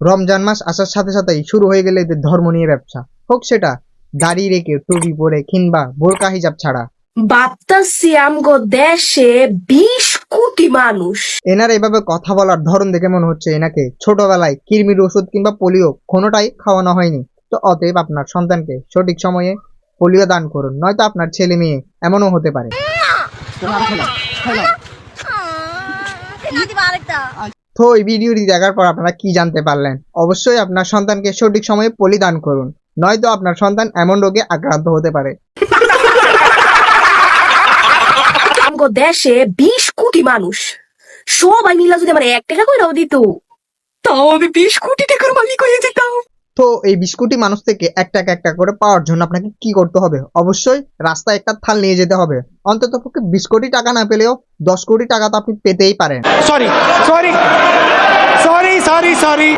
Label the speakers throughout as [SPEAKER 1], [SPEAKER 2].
[SPEAKER 1] রমজান মাস আসার সাথে সাথেই শুরু হয়ে গেলে এদের ধর্ম নিয়ে ব্যবসা। হোক সেটা দাড়ি রেখে টুপি পরে কিংবা বোরকা হিজাব ছাড়া।
[SPEAKER 2] ভাবতাছি আমগো দেশে বিশ কোটি মানুষ।
[SPEAKER 1] এনার এভাবে কথা বলার ধরন দেখে মনে হচ্ছে এনাকে ছোটবেলায় কৃমির ওষুধ কিংবা পোলিও কোনোটাই খাওয়ানো হয়নি। তো অতএব আপনার সন্তানকে সঠিক সময়ে পোলিও দান করুন নয়তো আপনার ছেলে মেয়ে এমনও হতে পারে। তো এই ভিডিওটি দেখার পর আপনারা কি জানতে পারলেন? অবশ্যই আপনার সন্তানকে সঠিক সময়ে পলি দান করুন। নয়তো আপনার সন্তান এমন রোগে আক্রান্ত হতে পারে।
[SPEAKER 2] দেশে বিশ কোটি মানুষ। সবাই মিলা যদি আমার এক টাকা করে দিত। তাও আমি বিশ কোটি টাকার মালিক হয়ে যেতাম।
[SPEAKER 1] তো এই বিস্কুটি মানুষ থেকে এক টাকা এক টাকা করে পাওয়ার জন্য আপনাকে কি করতে হবে? অবশ্যই রাস্তায় একটা থাল নিয়ে যেতে হবে। অন্তত পক্ষে বিশ কোটি টাকা না পেলেও দশ কোটি টাকা তো আপনি পেতেই পারেন।
[SPEAKER 3] Sorry sorry sorry sorry sorry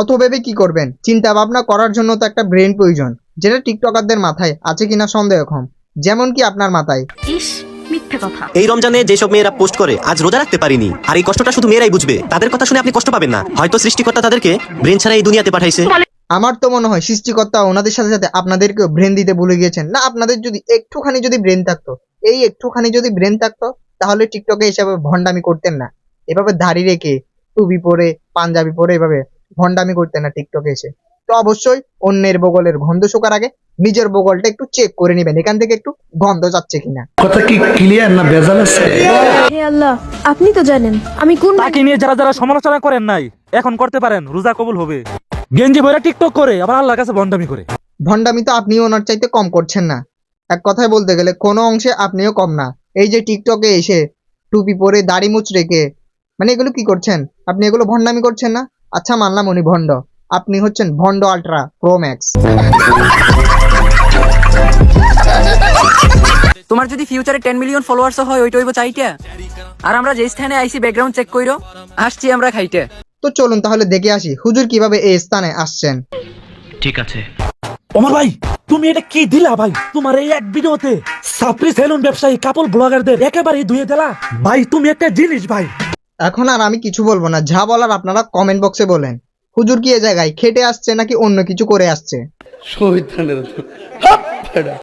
[SPEAKER 1] অত ভেবে কি করবেন? চিন্তা ভাবনা করার জন্য তো একটা ব্রেন প্রয়োজন যেটা টিকটকারদের মাথায় আছে কিনা সন্দেহ কম যেমন কি আপনার মাথায়।
[SPEAKER 2] ইস। মিথ্যে কথা।
[SPEAKER 4] এই রমজানে যেসব মেয়েরা পোস্ট করে আজ রোজা রাখতে পারিনি। আর এই কষ্টটা শুধু মেয়েরাই বুঝবে। তাদের কথা শুনে আপনি কষ্ট পাবেন না। হয়তো সৃষ্টিকর্তা তাদেরকে ব্রেন ছাড়া এই দুনিয়াতে পাঠাইছে।
[SPEAKER 1] আমার তো মনে হয় সৃষ্টিকর্তা ওনাদের সাথে সাথে আপনাদেরকেও ব্রেন দিতে ভুলে গিয়েছেন। না আপনাদের যদি একটুখানি যদি ব্রেন থাকতো এই একটুখানি যদি ব্রেন থাকতো তাহলে টিকটকে হিসাবে ভণ্ডামি করতেন না। এভাবে দাড়ি রেখে টুপি পরে পাঞ্জাবি পরে এভাবে ভণ্ডামি করতেন না টিকটকে এসে। তো অবশ্যই অন্যের বগলের গন্ধ শোকার আগে নিজের বগলটা একটু চেক করে নেবেন। এখান থেকে একটু গন্ধ যাচ্ছে কিনা।
[SPEAKER 5] কথা কি ক্লিয়ার না ভেজাল আছে?
[SPEAKER 6] হে আল্লাহ আপনি তো জানেন আমি কোন
[SPEAKER 7] তাকে নিয়ে যারা যারা সমালোচনা করেন নাই এখন করতে পারেন রোজা কবুল হবে। গেঞ্জি বইরা টিকটক করে আবার আল্লাহর কাছে বন্ডামি করে।
[SPEAKER 1] ভণ্ডামি তো আপনিও ওনার চাইতে কম করছেন না। এক কথায় বলতে গেলে কোনো অংশে আপনিও কম না। এই যে টিকটকে এসে টুপি পরে দাড়ি মুচ রেখে মানে এগুলো কি করছেন? আপনি এগুলো ভণ্ডামি করছেন না? আচ্ছা মানলাম উনি ভণ্ড। আপনি হচ্ছেন ভন্ড আল্ট্রা প্রো ম্যাক্স
[SPEAKER 8] তোমার যদি ফিউচারে টেন মিলিয়ন ফলোয়ার্স হয় ওইটা হইব চাইটা আর আমরা যে স্থানে আইসি ব্যাকগ্রাউন্ড চেক কইরো আসছি আমরা খাইতে
[SPEAKER 1] তো চলুন তাহলে দেখে আসি হুজুর কীভাবে এই স্থানে আসছেন। ঠিক আছে।
[SPEAKER 7] ওমর ভাই তুমি এটা কি দিলা ভাই? তোমার এই এক ভিডিওতে সাপ্রি সেলুন ব্যবসায়ী কাপল ব্লগারদের একেবারে ধুয়ে দিলা? ভাই তুমি একটা জিনিস ভাই।
[SPEAKER 1] এখন আর আমি কিছু বলব না যা বলার আপনারা কমেন্ট বক্সে বলেন। হুজুর কি এ জায়গায় খেটে আসছে নাকি অন্য কিছু করে আসছে?